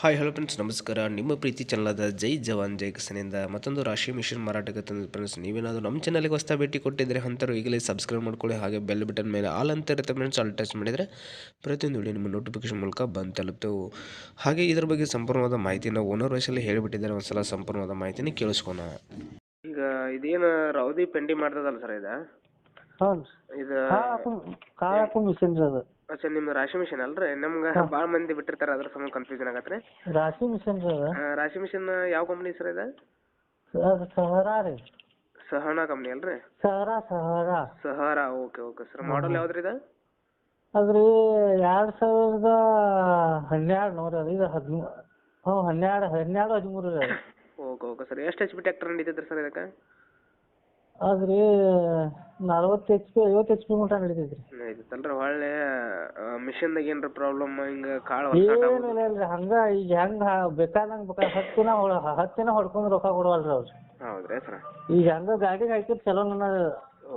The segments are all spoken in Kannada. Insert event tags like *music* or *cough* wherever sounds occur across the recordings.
ಹಾಯ್ ಹಲೋ ಫ್ರೆಂಡ್ಸ್ ನಮಸ್ಕಾರ. ನಿಮ್ಮ ಪ್ರೀತಿ ಚಾನಲಾದ ಜೈ ಜವಾನ್ ಜೈ ಕಿಸನಿಂದ ಮತ್ತೊಂದು ರಾಶಿ ಮಿಷನ್ ಮಾರಾಟಕ್ಕೆ ತಂದ ಫ್ರೆಂಡ್ಸ್ ನೀವೇನಾದರೂ ನಮ್ಮ ಚಾನಲ್ಗೆ ಹೊಸ ಭೇಟಿ ಕೊಟ್ಟಿದ್ದರೆ ಅಂಥವ್ರು ಈಗಲೇ ಸಬ್ಸ್ಕ್ರೈಬ್ ಮಾಡ್ಕೊಳ್ಳಿ ಹಾಗೆ ಬೆಲ್ ಬಟನ್ ಮೇಲೆ ಆಲ್ ಅಂತ ಇರುತ್ತೆ ಫ್ರೆಂಡ್ಸ್ ಆಲ್ ಟಚ್ ಮಾಡಿದರೆ ಪ್ರತಿಯೊಂದು ವಿಡಿಯೋ ನಿಮ್ಮ ನೋಟಿಫಿಕೇಶನ್ ಮೂಲಕ ಬಂದು ತಲುಪ್ತೇವೆ ಹಾಗೆ ಇದ್ರ ಬಗ್ಗೆ ಸಂಪೂರ್ಣವಾದ ಮಾಹಿತಿನ ಓನರ್ ವಯಸ್ಸಲ್ಲಿ ಹೇಳಿಬಿಟ್ಟಿದ್ದಾರೆ. ಒಂದ್ಸಲ ಸಂಪೂರ್ಣವಾದ ಮಾಹಿತಿನ ಕೇಳಿಸ್ಕೊಣ ಈಗ ಇದೇನು ರೌದಿ ಪೆಂಡಿ ಮಾಡ್ತದಲ್ಲ ಸರ್ ಇದು? ಹ್ಞೂ ಇದು ಕಾಳು ಹಾಕು ಮಿಷನ್ ರೀ ಅದು. ಅಚ್ಚಾ ನಿಮ್ದು ರಾಶಿ ಮಿಷನ್ ಅಲ್ರಿ? ನಮ್ಗ ಬಾಳ ಮಂದಿ ಬಿಟ್ಟಿರ್ತಾರೆ ಅದ್ರ ಸಂಬಂಧ ಕನ್ಫ್ಯೂಷನ್ ಆಗತ್ತೆ ರೀ ರಾಶಿ ಮಿಷನ್ ರೀ ಅದು. ರಾಶಿ ಮಿಷನ್ ಯಾವ ಕಂಪ್ನಿ ಸರ್ ಇದು? ಅದು ಸಹರಾ ರೀ. ಸಹನಾ ಕಂಪ್ನಿ ಅಲ್ರಿ? Sahara Sahara. Sahara okay okay sir. Model ಯಾವ್ದ್ರಿ ಇದು? ಅದ್ರಿ ಎರಡ್ ಸಾವಿರದ ಹನ್ನೆರಡು ನೋಡ್ರಿ ಅದು. ಇದು ಹದಿಮೂರು ಹ್ಞೂ ಹನ್ನೆರಡು ಹನ್ನೆರಡು ಹದಿಮೂರು ರೀ ಅದು. *laughs* Okay okay sir. ಎಷ್ಟು ಎಚ್ ಪಿ ಟ್ಯಾಕ್ಟರ್ ನಡೀತೈತ್ರಿ ಸರ್ ಇದಕ್ಕೆ? ಅದ್ರಿ ನಲ್ವತ್ತು ಎಚ್ ಪಿ ಐವತ್ತು ಎಚ್ ಪಿ ಮಟ್ಟ ನಡೀತೈತ್ರಿ. ರೀ ಮಿಷನ್ ಹೊಳ್ಳೆ ಮಿಷನ್ದಾಗ ಏನ್ರ ಪ್ರಾಬ್ಲಮ್ ಹಿಂಗ ಕಾಳು ಏನಿಲ್ಲ ಇಲ್ರಿ ಹಂಗ ಈಗ ಹೆಂಗ ಬೇಕಾದಂಗ ಬೇಕಾದ ಹತ್ತು ದಿನ ಹೊಡ ಹತ್ತು ದಿನ ಹೊಡ್ಕೊಂಡು ರೊಕ್ಕ ಕೊಡವಲ್ರಿ ಅವ್ರು. ಹೌದ್ರಿ ಸರ್. ಈಗ ಹೆಂಗ ಗಾಡಿಗೆ ಹಾಕಿದ್ ಚಲೋ ನನ್ನ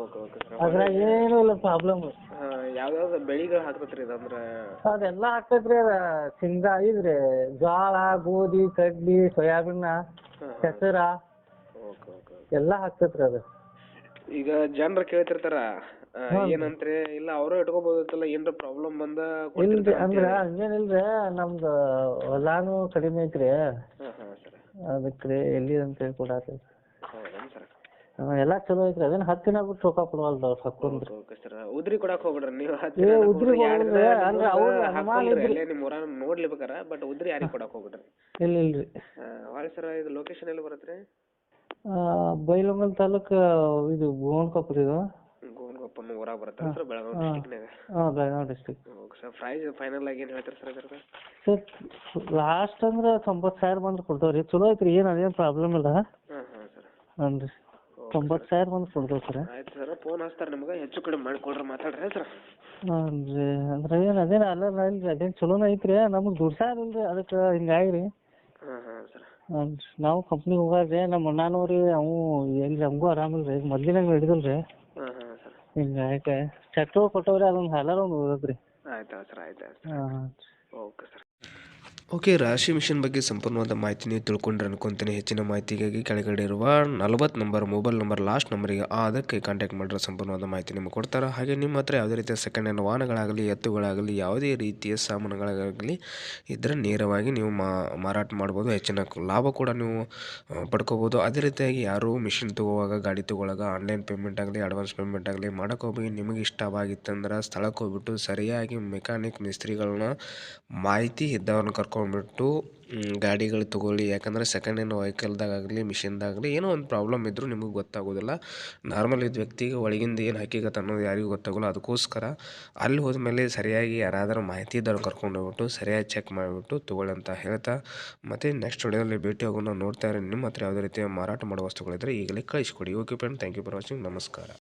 ಓಕೆ ಓಕೆ ಸರ್ ಅದ್ರಾಗ ಏನೂ ಇಲ್ಲ ಪ್ರಾಬ್ಲಮ್ ಯಾವ್ದಾವ್ದು ಬೆಳಿಗಳು ಹಾಕ್ತೈತ್ರಿ ಇದಂದ್ರೆ ಅದೆಲ್ಲ ಹಾಕತ್ರಿ ಅದ ಶೇಂಗಾ ಇದ್ರಿ ಜೋಳ ಗೋಧಿ ಕಡ್ಲಿ ಸೋಯಾಬೀನ್ ಹೆಸರ. ಓಕೆ ಓಕೆ ಎಲ್ಲಾ ಹಾಕ್ತೈತ್ರಿ ಅದು. ಈಗ ಜನರು ಕೇಳ್ತಿರ್ತಾರ ಆ, ಏನಂತ್ರಿ? ಇಲ್ಲ ಅವರು ಇಟ್ಕೋಬಹುದಿತ್ತಲ್ಲ ಏನ್ರ ಪ್ರಾಬ್ಲಮ್ ಬಂದ ಇಲ್ರಿ ಅಂದ್ರ ಹಂಗೇನಿಲ್ರಿ ನಮ್ದು ಹೊಲಾನು ಕಡಿಮೆ ಐತ್ರಿ. ಹಾಂ ಹಾಂ ಸರ್. ಅದಕ್ರಿ ಎಲ್ಲಿ ಅಂತ ಹೇಳಿ ಕೊಡಾತ್ರಿ. ಹೌದೇನು ಸರ್? ಎಲ್ಲಾ ಚಲೋ ಐತ್ರಿ ಅದೇನ್ ಹತ್ತ್ ದಿನ ಬಿಟ್ಟು ರೊಕ್ಕ ಕೊಡವಲ್ರಿ ಅವ್ರು ಹಾಕೊಂಡ್ರಿ ಓಕೆ ಸರ್. ಉದ್ರಿ ಕೊಡಕ್ ಹೋಗ್ಬಿಡ್ರಿ ನೀವು ಏ, ಉದ್ರಿ ಹೋಗ್ಬಿಡ್ರಿ. ಅಂದ್ರೆ ಅವ್ರು ಅನುಮಾನ ಇದ್ರಿ. ಅಲ್ಲೇ ನಿಮ್ಮ ಊರಾಗ ನೋಡ್ಲಿಬೇಕಾರ ಬಟ್ ಉದ್ರಿ ಯಾರಿಗೆ ಕೊಡಕ್ ಹೋಗ್ಬಿಡ್ರಿ? ಇಲ್ಲ ಇಲ್ರಿ. ಸರ್ ಇದು ಲೊಕೇಶನ್ ಎಲ್ಲಿ ಬರುತ್ತೆ ಆ, ಬೈಲಹೊಂಗಲ ತಾಲೂಕ್ ಇದು ಭುವನಕೊಪ್ಪ ಇದು. ಗೋವನ್ಗೊಪ್ಪನ ಊರಾಗ ಬರುತ್ತೆ ಸರ್ ಬೆಳಗಾವಿ ಹಾ. ಡಿಸ್ಟಿಕ್ನಾಗ ಹಾ Belagavi district okay sir price final ಆಗಿ ಏನು ಹೇಳ್ತೀರಿ ಸರ್ ಇದ್ರದ್ದು? ಸರ್ ಲಾಸ್ಟ್ ಅಂದ್ರ ತೊಂಬತ್ತು ಸಾವಿರ ಬಂದ್ರೆ ಕೊಡ್ತೇವ್ರಿ. ಚಲೋ ಐತ್ರಿ ಏನ್ ಅದೇನ್ ಪ್ರಾಬ್ಲಮ್ ಇಲ್ಲ. ಹಾಂ ಹಾಂ ಸರ್. ಹ್ಞೂ ತೊಂಬತ್ತು ಸಾವಿರ ಬಂದು ಕೊಡ್ತೇವೆ ಸರ್. ಆಯ್ತು ಸರ್ ಫೋನ್ ಹಚ್ತಾರೆ ನಿಮ್ಗೆ ಹೆಚ್ಚು ಕಡಿಮೆ ಮಾಡಿಕೊಡ್ರಿ ಮಾತಾಡ್ರಿ ಸರ್. ಹ್ಞೂ ಅಂದ್ರೆ ಏನು ಅದೇನು ಅಲ್ಲ ಅದೇನು ಚಲೋನ ಐತ್ರಿ ನಮಗೆ ದುಡ್ಸಾರಿಲ್ರಿ ಅದಕ್ಕೆ ಹಿಂಗಾಗಿ ಹಾಂ ಹಾಂ ಸರ್. ನಾವು ಕಂಪ್ನಿಗೆ ಹೋಗಾರ್ರಿ ನಮ್ಮ ಅಣ್ಣನವ್ರಿ ರೀ ಅವು ಎಲ್ಲಿ ನಮಗೂ ಆರಾಮಿಲ್ಲ ರೀ ಮೊದ್ಲಿನಾಗ ಹಿಡಿದಿಲ್ಲ ರೀ ಹಾಂ ಹಾಂ ಸರ್ ಕೊಟ್ಟವ್ರಿ ಅದೊಂದು ಹಾಲಾರ ಒಂದು ಉಳಿದತ್ರಿ ಆಯ್ತು ಸರ್ ಆಯ್ತು ಆಯ್ತು. ಹಾಂ. Okay sir. ಓಕೆ, ರಾಶಿ ಮಿಷನ್ ಬಗ್ಗೆ ಸಂಪೂರ್ಣವಾದ ಮಾಹಿತಿ ನೀವು ತಿಳ್ಕೊಂಡ್ರೆ ಅನ್ಕೊಂತೀನಿ. ಹೆಚ್ಚಿನ ಮಾಹಿತಿಗಾಗಿ ಕೆಳಗಡೆ ಇರುವ ನಲವತ್ತು ನಂಬರ್, ಮೊಬೈಲ್ ನಂಬರ್, ಲಾಸ್ಟ್ ನಂಬರಿಗೆ ಅದಕ್ಕೆ ಕಾಂಟ್ಯಾಕ್ಟ್ ಮಾಡಿರೋ ಸಂಪೂರ್ಣವಾದ ಮಾಹಿತಿ ನಿಮಗೆ ಕೊಡ್ತಾರೆ. ಹಾಗೆ ನಿಮ್ಮ ಹತ್ರ ಯಾವುದೇ ರೀತಿಯ ಸೆಕೆಂಡ್ ಹ್ಯಾಂಡ್ ವಾಹನಗಳಾಗಲಿ, ಎತ್ತುಗಳಾಗಲಿ, ಯಾವುದೇ ರೀತಿಯ ಸಾಮಾನುಗಳಾಗಲಿ ಇದ್ದರೆ ನೇರವಾಗಿ ನೀವು ಮಾರಾಟ ಮಾಡ್ಬೋದು. ಹೆಚ್ಚಿನ ಲಾಭ ಕೂಡ ನೀವು ಪಡ್ಕೋಬೋದು. ಅದೇ ರೀತಿಯಾಗಿ ಯಾರು ಮಿಷಿನ್ ತಗೋವಾಗ, ಗಾಡಿ ತೊಗೊಳಾಗ, ಆನ್ಲೈನ್ ಪೇಮೆಂಟ್ ಆಗಲಿ, ಅಡ್ವಾನ್ಸ್ ಪೇಮೆಂಟ್ ಆಗಲಿ ಮಾಡೋಕೆ ಹೋಗಿ ನಿಮಗೆ ಇಷ್ಟವಾಗಿತ್ತಂದ್ರೆ ಸ್ಥಳಕ್ಕೆ ಹೋಗ್ಬಿಟ್ಟು ಸರಿಯಾಗಿ ಮೆಕ್ಯಾನಿಕ್ ಮಿಸ್ತ್ರಿಗಳನ್ನ ಮಾಹಿತಿ ಇದ್ದವ್ರನ್ನ ಕರ್ಕೊಂಡ್ಬಿಟ್ಟು ಮ್, ಗಾಡಿಗಳು ತೊಗೊಳ್ಳಿ. ಯಾಕಂದರೆ ಸೆಕೆಂಡ್ ಹ್ಯಾಂಡ್ ವೆಹಿಕಲ್ದಾಗಲಿ ಮಿಷಿನ್ದಾಗಲಿ ಏನೋ ಒಂದು ಪ್ರಾಬ್ಲಮ್ ಇದ್ದರೂ ನಿಮಗೆ ಗೊತ್ತಾಗೋದಿಲ್ಲ. ನಾರ್ಮಲ್ ಇದ್ದ ವ್ಯಕ್ತಿಗೆ ಒಳಗಿಂದ ಏನು ಹಾಕಿಗತ್ತ ಅನ್ನೋದು ಯಾರಿಗೂ ಗೊತ್ತಾಗೋಲ್ಲ. ಅದಕ್ಕೋಸ್ಕರ ಅಲ್ಲಿ ಹೋದ್ಮೇಲೆ ಸರಿಯಾಗಿ ಯಾರಾದರೂ ಮಾಹಿತಿ ಇದ್ದವ್ರು ಕರ್ಕೊಂಡು ಹೋಗ್ಬಿಟ್ಟು ಸರಿಯಾಗಿ ಚೆಕ್ ಮಾಡಿಬಿಟ್ಟು ತೊಗೊಳ್ಳಿ ಅಂತ ಹೇಳ್ತಾ ಮತ್ತು ನೆಕ್ಸ್ಟ್ ವಿಡಿಯೋದಲ್ಲಿ ಭೇಟಿ ಆಗೋಣ ನೋಡ್ತಾ ಇರೋ. ನಿಮ್ಮ ಹತ್ರ ಯಾವುದೇ ರೀತಿಯ ಮಾರಾಟ ಮಾಡುವ ವಸ್ತುಗಳಿದ್ದರೆ ಈಗಲೇ ಕಳಿಸ್ಕೊಡಿ. Okay friend thank you for watching ನಮಸ್ಕಾರ.